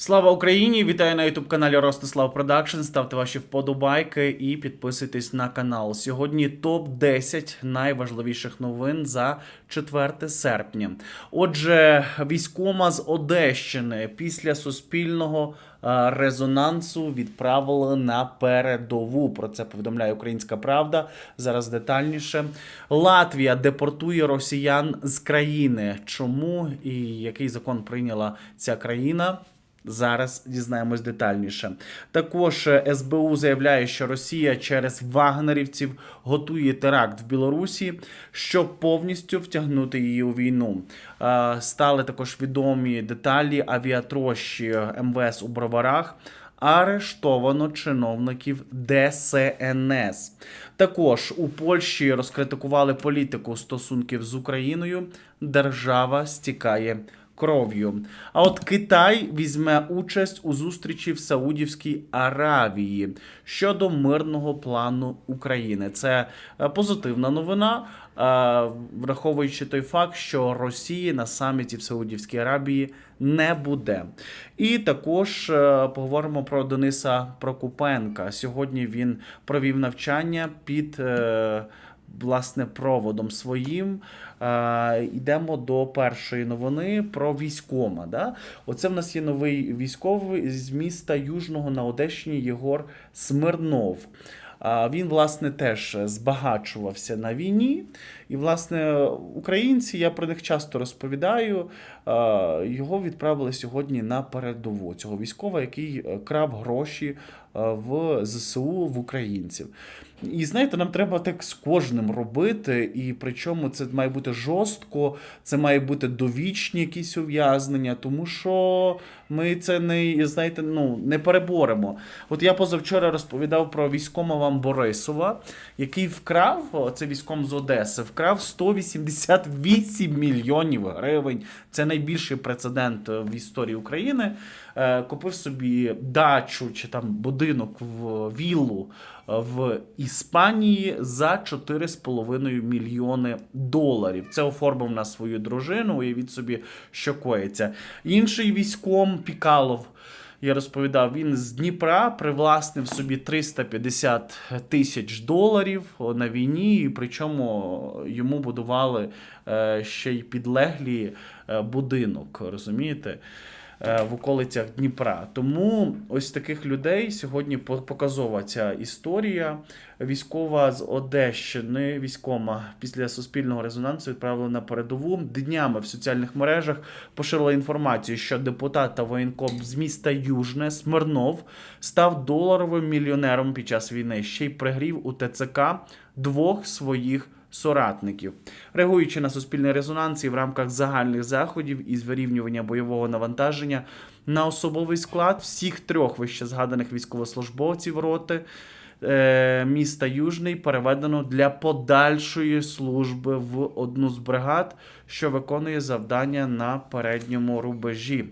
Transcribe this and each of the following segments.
Слава Україні! Вітаю на ютуб каналі Ростислав Продакшн. Ставте ваші вподобайки і підписуйтесь на канал. Сьогодні топ 10 найважливіших новин за 4 серпня. Отже, військома з Одещини після суспільного е, резонансу відправили на передову. Про це повідомляє Українська Правда. Зараз детальніше. Латвія депортує росіян з країни. Чому і який закон прийняла ця країна? Зараз дізнаємось детальніше. Також е, СБУ заявляє, що Росія через вагнерівців готує теракт в Білорусі, щоб повністю втягнути її у війну. Е, Стали також відомі деталі авіатрощі МВС у Броварах. Арештовано чиновників ДСНС. Також у Польщі розкритикували політику стосунків з Україною. Держава стікає кров'ю. А от Китай візьме участь у зустрічі в Саудівській Аравії щодо мирного плану України. Це е, позитивна новина, е, враховуючи той факт, що Росії на саміті в Саудівській Аравії не буде. І також е, поговоримо про Дениса Прокупенка. Сьогодні він провів навчання під. Е, власне проводом своїм. Е, йдемо до першої новини про військома. Да? Оце в нас є новий військовий з міста Южного на Одещині Єгор Смирнов. А Він, власне, теж збагачувався на війні. І, власне, українці, я про них часто розповідаю, е, його відправили сьогодні на передову цього військова, який е, крав гроші е, в ЗСУ в українців. І знаєте, нам треба так з кожним робити, і причому це має бути жорстко, це має бути довічні якісь ув'язнення, тому що ми це не знаєте, ну не переборемо. От я позавчора розповідав про військома вам Борисова, який вкрав це військом з Одеси, вкрав 188 мільйонів гривень. Це найбільший прецедент в історії України. Е, Купив собі дачу чи там будинок в віллу е, в Іспанії за 4,5 мільйони доларів. Це оформив на свою дружину. Уявіть собі, що коїться. Інший військом Пікалов. Я розповідав, він з Дніпра привласнив собі 350 тисяч доларів на війні, і причому йому будували е, ще й підлеглі е, будинок, розумієте? Е, В околицях Дніпра. Тому ось таких людей сьогодні по- показова ця історія. Військова з Одещини, військома після суспільного резонансу відправили на передову. Днями в соціальних мережах поширила інформацію, що депутат та воєнком з міста Южне Смирнов став доларовим мільйонером під час війни. Ще й пригрів у ТЦК двох своїх соратників. Реагуючи на суспільний резонанс і в рамках загальних заходів із вирівнювання бойового навантаження на особовий склад всіх трьох вище згаданих військовослужбовців роти е, міста Южний переведено для подальшої служби в одну з бригад, що виконує завдання на передньому рубежі.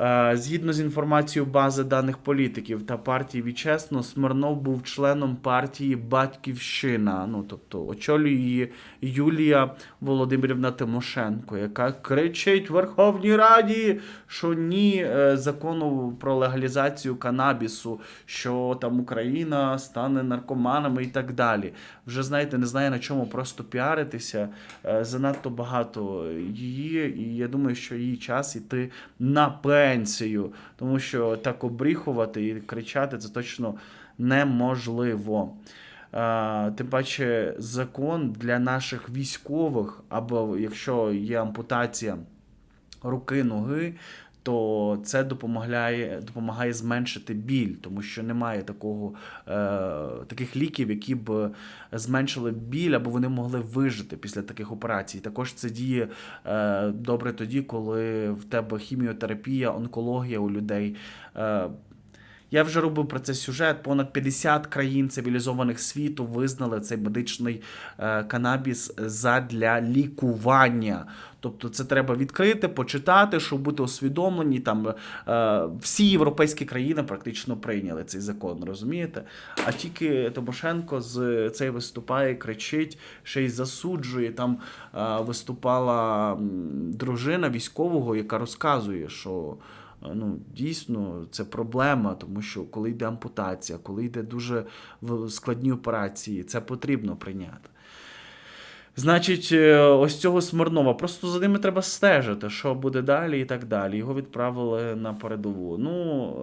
Е, Згідно з інформацією бази даних політиків та партії Вічесно, Смирнов був членом партії Батьківщина. Ну тобто очолює її Юлія Володимирівна Тимошенко, яка кричить Верховній Раді, що ні е, закону про легалізацію канабісу, що там Україна стане наркоманами і так далі. Вже знаєте, не знає на чому просто піаритися. Е, Занадто багато її, і я думаю, що її час іти на пенсію, тому що так обріхувати і кричати це точно неможливо. Тим паче, закон для наших військових, або якщо є ампутація руки, ноги, то це допомагає, допомагає зменшити біль, тому що немає такого, е, таких ліків, які б зменшили біль, або вони могли вижити після таких операцій. Також це діє е, добре тоді, коли в тебе хіміотерапія, онкологія у людей. Е, я вже робив про це сюжет. Понад 50 країн цивілізованих світу визнали цей медичний е, канабіс задля лікування. Тобто, це треба відкрити, почитати, щоб бути освідомлені. Там е, всі європейські країни практично прийняли цей закон, розумієте? А тільки Тимошенко з цей виступає, кричить, ще й засуджує. Там е, виступала дружина військового, яка розказує, що Ну, дійсно, це проблема, тому що коли йде ампутація, коли йде дуже складні операції, це потрібно прийняти. Значить, е, ось цього Смирнова. Просто за ними треба стежити, що буде далі і так далі. Його відправили на передову. Ну,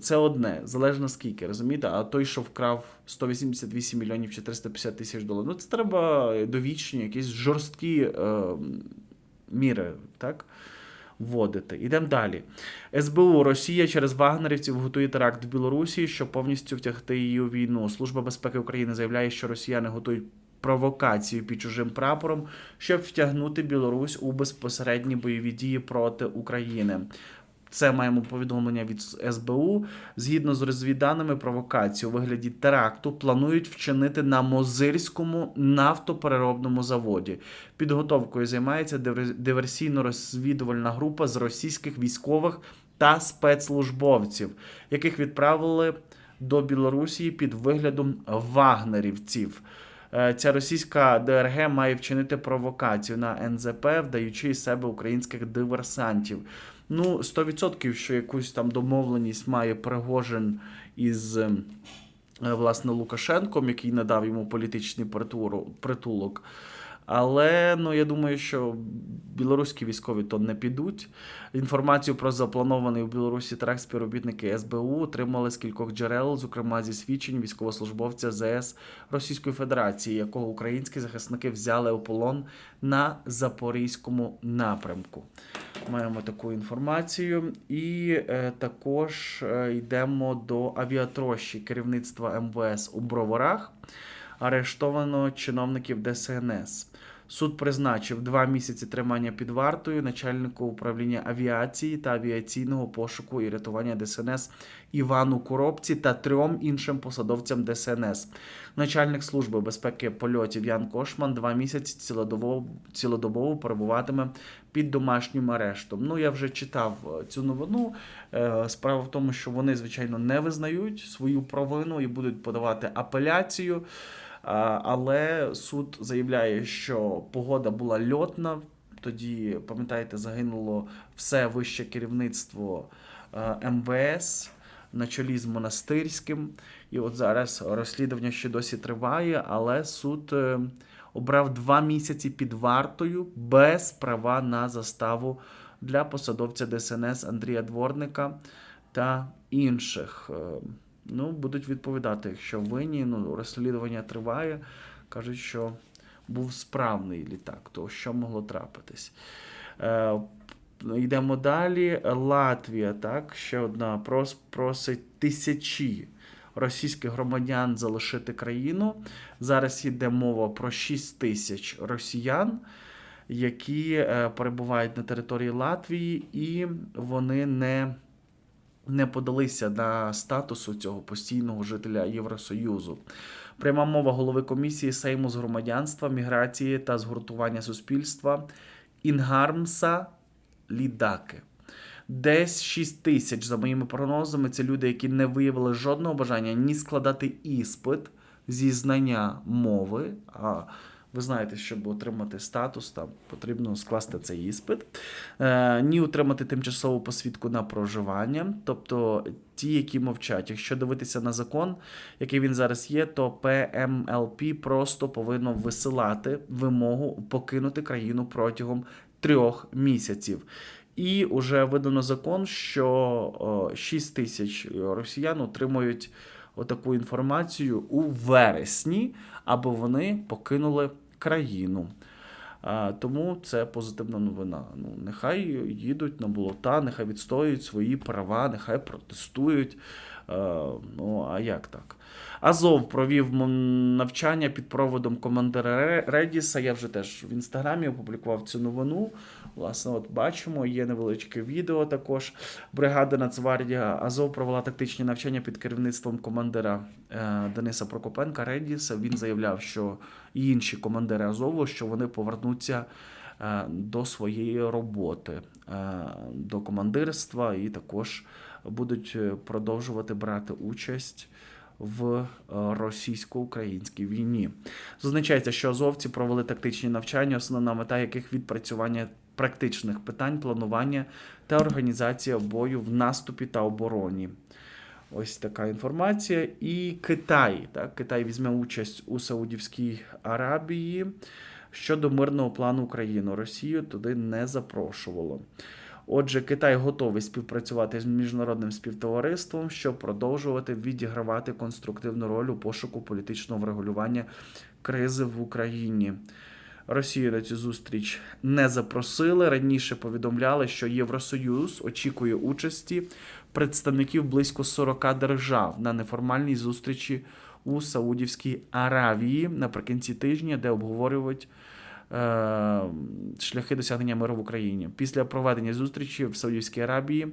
це одне, залежно скільки, розумієте? А той, що вкрав 188 мільйонів 450 тисяч доларів, ну це треба довічні, якісь жорсткі е, міри, так? Вводити. Ідемо далі. СБУ Росія через вагнерівців готує теракт в Білорусі, щоб повністю втягти її у війну. Служба безпеки України заявляє, що росіяни готують провокацію під чужим прапором, щоб втягнути Білорусь у безпосередні бойові дії проти України. Це маємо повідомлення від СБУ. Згідно з розвідданими, провокацію у вигляді теракту планують вчинити на Мозирському нафтопереробному заводі. Підготовкою займається дивер- диверсійно-розвідувальна група з російських військових та спецслужбовців, яких відправили до Білорусі під виглядом вагнерівців. Е, Ця російська ДРГ має вчинити провокацію на НЗП, вдаючи із себе українських диверсантів. Ну, 100% що якусь там домовленість має Пригожин із е, власне Лукашенком, який надав йому політичний притулок. Але ну я думаю, що білоруські військові то не підуть. Інформацію про запланований у Білорусі теракт співробітники СБУ отримали з кількох джерел, зокрема зі свідчень військовослужбовця ЗС Російської Федерації, якого українські захисники взяли у полон на запорізькому напрямку. Маємо таку інформацію. І е, також е, йдемо до авіатрощі керівництва МВС у Броварах. Арештовано чиновників ДСНС. Суд призначив два місяці тримання під вартою начальнику управління авіації та авіаційного пошуку і рятування ДСНС Івану Коробці та трьом іншим посадовцям ДСНС. Начальник служби безпеки польотів Ян Кошман два місяці цілодобово, цілодобово перебуватиме під домашнім арештом. Ну я вже читав е, цю новину. Е, Справа в тому, що вони, звичайно, не визнають свою провину і будуть подавати апеляцію. Але суд заявляє, що погода була льотна. Тоді, пам'ятаєте, загинуло все вище керівництво е, МВС на чолі з монастирським. І от зараз розслідування ще досі триває, але суд е, обрав два місяці під вартою без права на заставу для посадовця ДСНС Андрія Дворника та інших. Ну, будуть відповідати, якщо винні, ну, розслідування триває. Кажуть, що був справний літак, то що могло трапитись. Е, йдемо далі. Латвія, так, ще одна прос, просить тисячі російських громадян залишити країну. Зараз йде мова про 6 тисяч росіян, які е, перебувають на території Латвії, і вони не не подалися на статусу цього постійного жителя Євросоюзу. Пряма мова голови комісії Сейму з громадянства, міграції та згуртування суспільства Інгармса Лідаки. Десь 6 тисяч, за моїми прогнозами, це люди, які не виявили жодного бажання ні складати іспит зі знання мови. А ви знаєте, щоб отримати статус, там потрібно скласти цей іспит, е, ні отримати тимчасову посвідку на проживання. Тобто ті, які мовчать. Якщо дивитися на закон, який він зараз є, то ПМЛП просто повинно висилати вимогу покинути країну протягом трьох місяців. І вже видано закон, що о, 6 тисяч росіян отримують отаку інформацію у вересні, аби вони покинули країну. Тому це позитивна новина. Ну, нехай їдуть на болота, нехай відстоюють свої права, нехай протестують. Ну, а як так? Азов провів навчання під проводом командира Редіса. Я вже теж в інстаграмі опублікував цю новину. Власне, от бачимо, є невеличке відео також. Бригада Нацгвардія Азов провела тактичні навчання під керівництвом командира е, Дениса Прокопенка Редіса. Він заявляв, що і інші командири Азову, що вони повернуться е, до своєї роботи, е, до командирства і також будуть продовжувати брати участь в е, російсько-українській війні. Зазначається, що азовці провели тактичні навчання, основна мета яких відпрацювання практичних питань, планування та організація бою в наступі та обороні. Ось така інформація. І Китай. Так, Китай візьме участь у Саудівській Аравії щодо мирного плану України. Росію туди не запрошувало. Отже, Китай готовий співпрацювати з міжнародним співтовариством, щоб продовжувати відігравати конструктивну роль у пошуку політичного врегулювання кризи в Україні. Росію на цю зустріч не запросили. Раніше повідомляли, що Євросоюз очікує участі представників близько 40 держав на неформальній зустрічі у Саудівській Аравії наприкінці тижня, де обговорюють шляхи досягнення миру в Україні. Після проведення зустрічі в Саудівській Аравії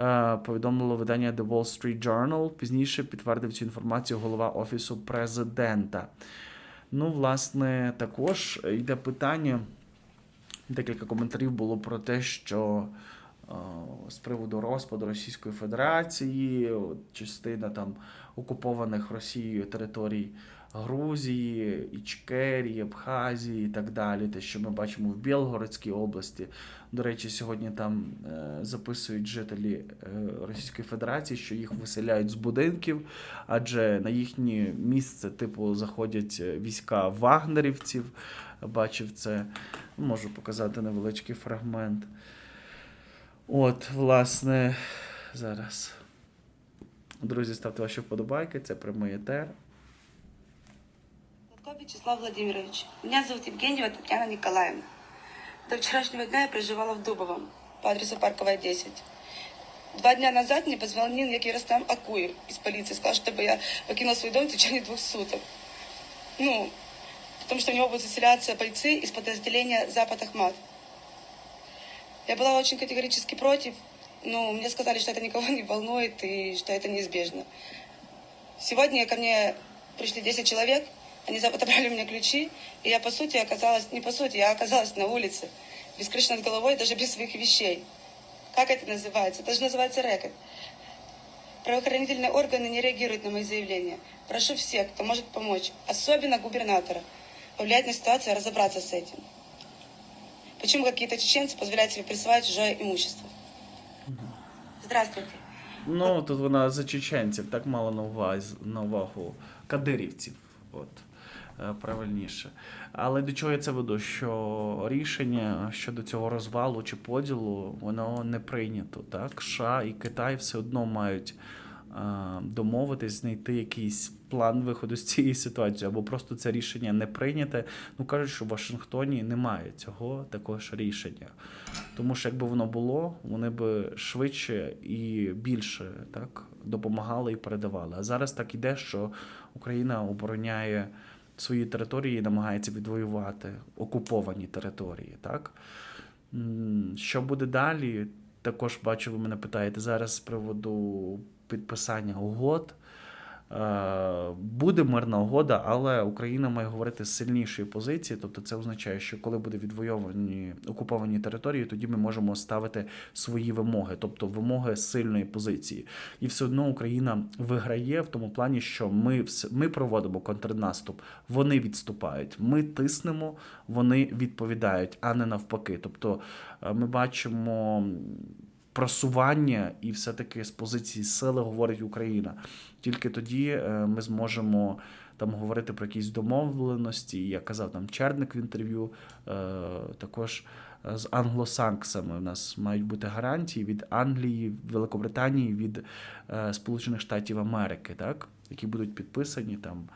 е, повідомило видання The Wall Street Journal. Пізніше підтвердив цю інформацію голова Офісу президента. Ну, власне, також йде питання. Декілька коментарів було про те, що е, з приводу розпаду Російської Федерації, частина там окупованих Росією територій Грузії, Ічкерії, Абхазії і так далі. Те, що ми бачимо в Білгородській області. До речі, сьогодні там е, записують жителі е, Російської Федерації, що їх виселяють з будинків, адже на їхнє місце, типу, заходять е, війська вагнерівців. Бачив це. Можу показати невеличкий фрагмент. От, власне, зараз. Друзі, ставте ваші вподобайки, це прямий етер. Вячеслав Владимирович. Меня зовут Евгеньева Татьяна Николаевна. До вчерашнего дня я проживала в Дубовом по адресу Парковая 10. Два дня назад мне позвонил некий Ростам Акуев из полиции. Сказал, чтобы я покинула свой дом в течение двух суток. Ну, потому что у него будут заселяться бойцы из подразделения Запад Ахмат. Я была очень категорически против, но мне сказали, что это никого не волнует и что это неизбежно. Сегодня ко мне пришли 10 человек, они за- отобрали у меня ключи, и я, по сути, оказалась, не по сути, я оказалась на улице, без крыши над головой, даже без своих вещей. Как это называется? Это же называется рэкет. Правоохранительные органы не реагируют на мои заявления. Прошу всех, кто может помочь, особенно губернатора, повлиять на ситуацию и разобраться с этим. Почему какие-то чеченцы позволяют себе присваивать чужое имущество? Здравствуйте. Ну, тут вона за чеченців, так мала на увазі на увагу кадирівців. От е, правильніше. Але до чого я це веду? Що рішення щодо цього розвалу чи поділу, воно не прийнято. Так? США і Китай все одно мають е, домовитись, знайти якийсь план виходу з цієї ситуації, або просто це рішення не прийняте. Ну кажуть, що в Вашингтоні немає цього також рішення. Тому що якби воно було, вони би швидше і більше так допомагали і передавали. А зараз так іде, що Україна обороняє свої території намагається відвоювати окуповані території. Так? Що буде далі? Також бачу, ви мене питаєте зараз з приводу підписання угод. Е, Буде мирна угода, але Україна має говорити з сильнішої позиції. Тобто, це означає, що коли буде відвойовані окуповані території, тоді ми можемо ставити свої вимоги, тобто вимоги сильної позиції. І все одно Україна виграє в тому плані, що ми ми проводимо контрнаступ, вони відступають. Ми тиснемо, вони відповідають, а не навпаки. Тобто, е, ми бачимо. Просування і все-таки з позиції сили говорить Україна. Тільки тоді е, ми зможемо там говорити про якісь домовленості. Я казав там Черник в інтерв'ю, е, також е, з англосаксами. У нас мають бути гарантії від Англії, Великобританії, від е, Сполучених Штатів Америки, так? які будуть підписані там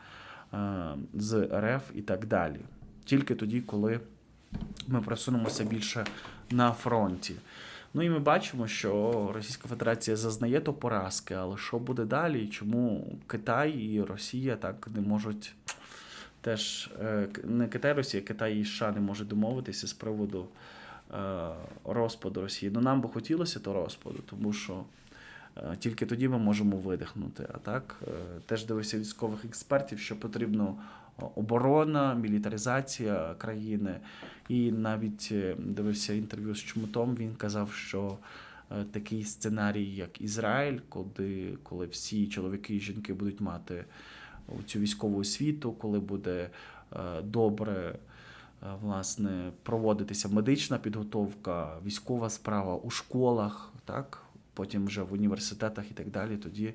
е, з РФ і так далі. Тільки тоді, коли ми просунемося більше на фронті. Ну і ми бачимо, що Російська Федерація зазнає то поразки, але що буде далі? Чому Китай і Росія так не можуть теж е, не Китай, Росія, Китай і США не можуть домовитися з приводу е, розпаду Росії. Ну нам би хотілося то розпаду, тому що е, тільки тоді ми можемо видихнути. А так теж дивився військових експертів, що потрібно оборона, мілітаризація країни. І навіть е, дивився інтерв'ю з Чмутом. Він казав, що е, такий сценарій, як Ізраїль, коли, коли всі чоловіки і жінки будуть мати цю військову освіту, коли буде е, добре е, власне проводитися медична підготовка, військова справа у школах, так потім вже в університетах і так далі. Тоді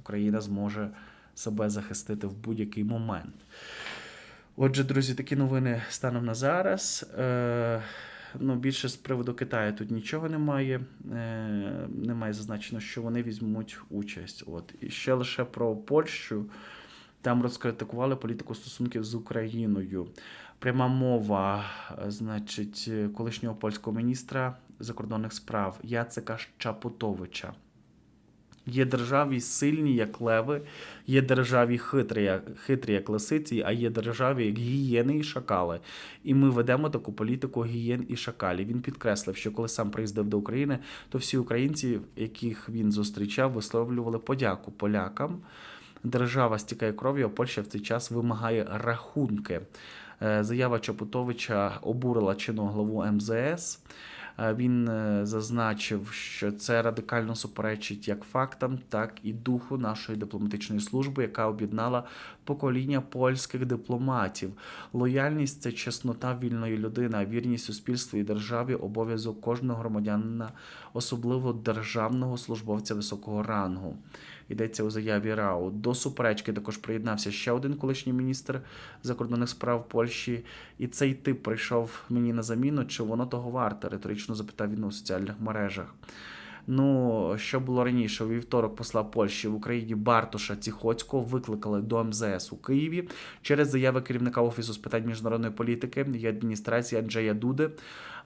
Україна зможе себе захистити в будь-який момент. Отже, друзі, такі новини станом на зараз. Е, ну, більше з приводу Китаю тут нічого немає. Е, немає зазначено, що вони візьмуть участь. От. І ще лише про Польщу. Там розкритикували політику стосунків з Україною. Пряма мова, е, значить, колишнього польського міністра закордонних справ Яцека Чапутовича. Є державі сильні, як леви, є державі хитрі, хитрі, як лисиці, а є державі, як гієни і шакали. І ми ведемо таку політику гієн і шакалів. Він підкреслив, що коли сам приїздив до України, то всі українці, яких він зустрічав, висловлювали подяку полякам. Держава стікає кров'ю, а Польща в цей час вимагає рахунки. Е, Заява Чапутовича обурила чинного главу МЗС. Е, Він е, зазначив, що це радикально суперечить як фактам, так і духу нашої дипломатичної служби, яка об'єднала покоління польських дипломатів. Лояльність це чеснота вільної людини, вірність суспільству і державі обов'язок кожного громадянина, особливо державного службовця високого рангу. Йдеться у заяві РАУ. До суперечки також приєднався ще один колишній міністр закордонних справ Польщі. І цей тип прийшов мені на заміну. Чи воно того варте? Риторично запитав він у соціальних мережах. Ну, що було раніше, у вівторок посла Польщі в Україні Бартоша Ціхоцького викликали до МЗС у Києві через заяви керівника офісу з питань міжнародної політики і адміністрації Анджея Дуди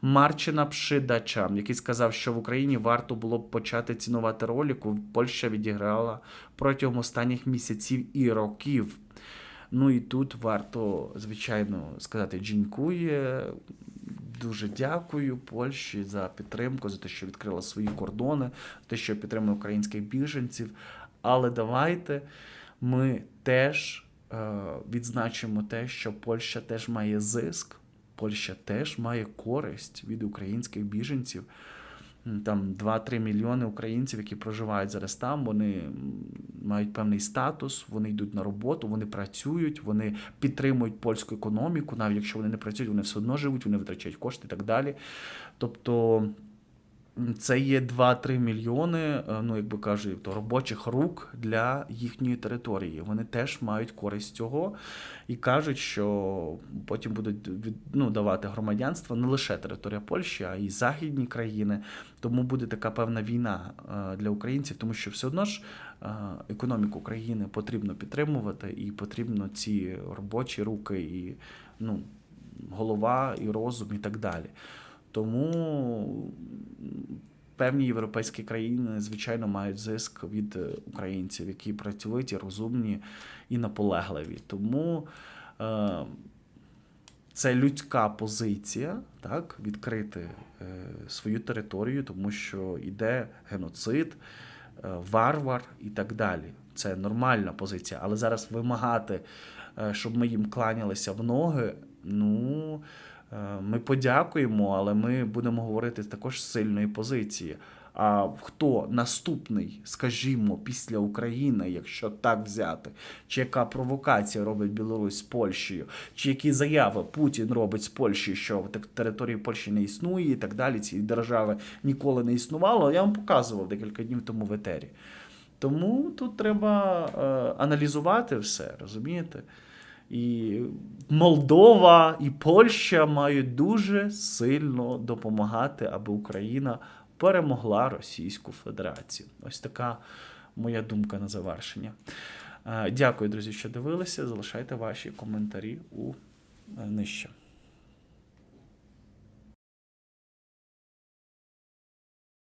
Марчина Пшидача, який сказав, що в Україні варто було б почати цінувати роль, яку Польща відіграла протягом останніх місяців і років. Ну і тут варто, звичайно, сказати джінькує. Дуже дякую Польщі за підтримку, за те, що відкрила свої кордони, за те, що підтримує українських біженців. Але давайте ми теж е, відзначимо те, що Польща теж має зиск, Польща теж має користь від українських біженців. Там 2-3 мільйони українців, які проживають зараз там, вони мають певний статус, вони йдуть на роботу, вони працюють, вони підтримують польську економіку. Навіть якщо вони не працюють, вони все одно живуть, вони витрачають кошти і так далі. Тобто це є 2-3 мільйони, е, ну як би кажуть, то робочих рук для їхньої території. Вони теж мають користь цього і кажуть, що потім будуть ну, давати громадянство не лише територія Польщі, а й західні країни. Тому буде така певна війна е, для українців, тому що все одно ж е, економіку країни потрібно підтримувати, і потрібно ці робочі руки, і ну, голова, і розум, і так далі. Тому певні європейські країни, звичайно, мають зиск від е, українців, які працьовиті, розумні і наполегливі. Тому е, це людська позиція, так, відкрити е, свою територію, тому що йде геноцид, е, варвар і так далі. Це нормальна позиція. Але зараз вимагати, е, щоб ми їм кланялися в ноги, ну. Е, Ми подякуємо, але ми будемо говорити також сильної позиції. А хто наступний, скажімо, після України, якщо так взяти, чи яка провокація робить Білорусь з Польщею, чи які заяви Путін робить з Польщі, що території Польщі не існує і так далі, цієї держави ніколи не існувало, я вам показував декілька днів тому в етері. Тому тут треба е, аналізувати все, розумієте? І Молдова і Польща мають дуже сильно допомагати, аби Україна перемогла Російську Федерацію. Ось така моя думка на завершення. Е, Дякую, друзі, що дивилися. Залишайте ваші коментарі у е, нижче.